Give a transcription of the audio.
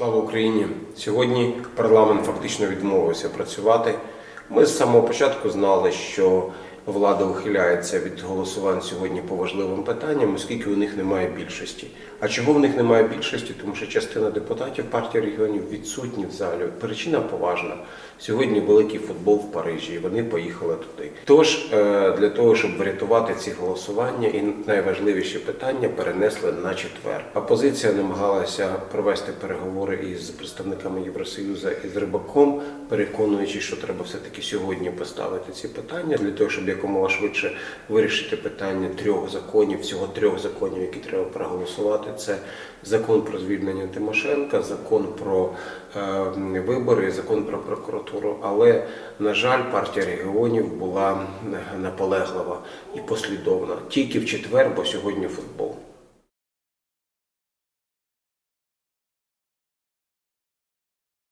Слава Україні! Сьогодні парламент фактично відмовився працювати. Ми з самого початку знали, що влада ухиляється від голосувань сьогодні по важливим питанням, оскільки у них немає більшості. А чого в них немає більшості? Тому що частина депутатів партії регіонів відсутні в залі. Причина поважна. Сьогодні великий футбол в Парижі, і вони поїхали туди. Тож е, для того, щоб врятувати ці голосування, і найважливіші питання перенесли на четвер. Опозиція намагалася провести переговори із представниками Євросоюзу і з Рибаком, переконуючи, що треба все-таки сьогодні поставити ці питання для того, щоб якомога швидше вирішити питання трьох законів, всього трьох законів, які треба проголосувати. Це закон про звільнення Тимошенка, закон про е, вибори, закон про прокуратуру. Але на жаль, партія регіонів була наполеглива і послідовна тільки в четвер, бо сьогодні футбол.